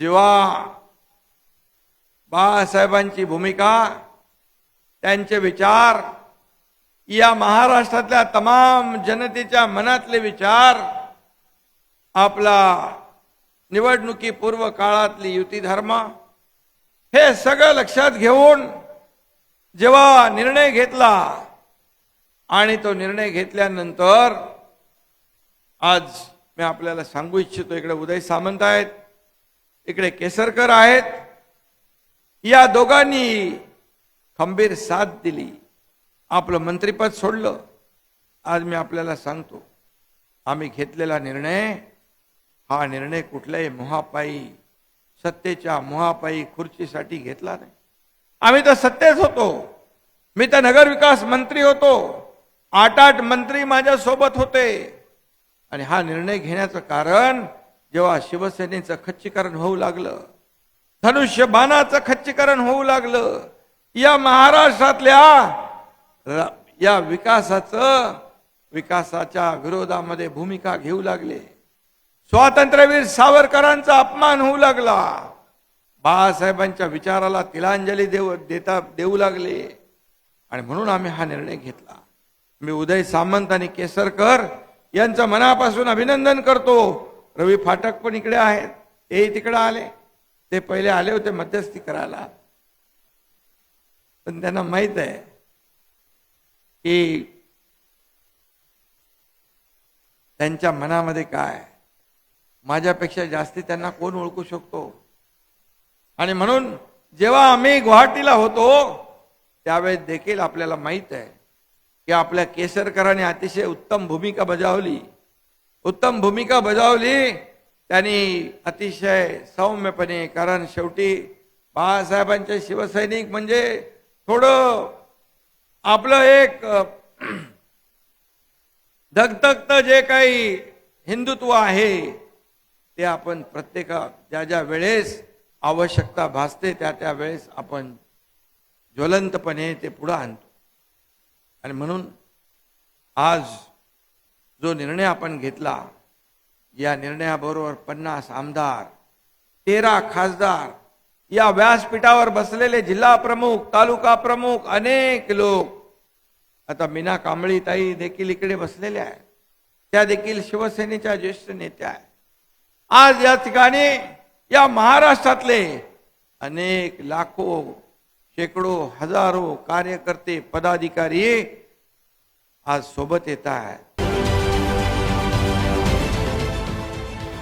जेव्हा बाळासाहेबांची भूमिका त्यांचे विचार या महाराष्ट्रातल्या तमाम जनतेच्या मनातले विचार आपला निवडणुकीपूर्व काळातली युती धर्म हे सगळं लक्षात घेऊन जेव्हा निर्णय घेतला आणि तो निर्णय घेतल्यानंतर आज मी आपल्याला सांगू इच्छितो इकडे उदय सामंत आहेत. इकडे केसरकर आहेत. या दोघांनी खंबीर साथ दिली. आपलं मंत्रिपद सोडलं. आज मी आपल्याला सांगतो आम्ही घेतलेला निर्णय हा निर्णय कुठल्याही मोहापायी सत्तेच्या मोहापायी खुर्चीसाठी घेतला नाही. आम्ही तर सत्तेच होतो. मी तर नगरविकास मंत्री होतो. आठ आठ मंत्री माझ्या सोबत होते. आणि हा निर्णय घेण्याचं कारण जेव्हा शिवसेनेचं खच्चीकरण होऊ लागलं धनुष्य बाणाचं खच्चीकरण होऊ लागलं या महाराष्ट्रातल्या या विकासाचं विकासाच्या विरोधामध्ये भूमिका घेऊ लागले. स्वातंत्र्यवीर सावरकरांचा अपमान होऊ लागला. बाळासाहेबांच्या विचाराला तिलांजली देऊ देता देऊ लागले. आणि म्हणून आम्ही हा निर्णय घेतला. मी उदय सामंत आणि केसरकर यांचं मनापासून अभिनंदन करतो. रवी फाटक पण इकडे आहेत. तेही तिकडे आले. ते पहिले आले होते मध्यस्थी करायला. पण त्यांना माहीत आहे की त्यांच्या मनामध्ये काय माझ्यापेक्षा जास्ती त्यांना कोण ओळखू शकतो? आणि म्हणून जेव्हा आम्ही गुवाहाटीला होतो त्यावेळेस देखील आपल्याला माहीत आहे की आपल्या केसरकरांनी अतिशय उत्तम भूमिका बजावली. उत्तम भूमिका बजावली. त्यांनी अतिशय सौम्यपणे कारण शेवटी बाळासाहेबांचे शिवसैनिक म्हणजे थोडं आपलं एक धगधगत जे काही हिंदुत्व आहे ते आपण प्रत्येका ज्या ज्या वेळेस आवश्यकता भासते त्या त्या वेळेस आपण ज्वलंतपणे ते पुढं आणतो. आणि म्हणून आज जो निर्णय आपण घेतला या निर्णयाबरोबर पन्नास आमदार तेरा खासदार या व्यासपीठावर बसलेले जिल्हा प्रमुख तालुका प्रमुख अनेक लोक आता मीना कांबळी ताई देखील इकडे बसलेल्या आहेत. त्या देखील शिवसेनेच्या ज्येष्ठ नेत्या आहेत. आज या ठिकाणी या महाराष्ट्रातले अनेक लाखो शेकडो हजारो कार्यकर्ते पदाधिकारी आज सोबत येत आहेत.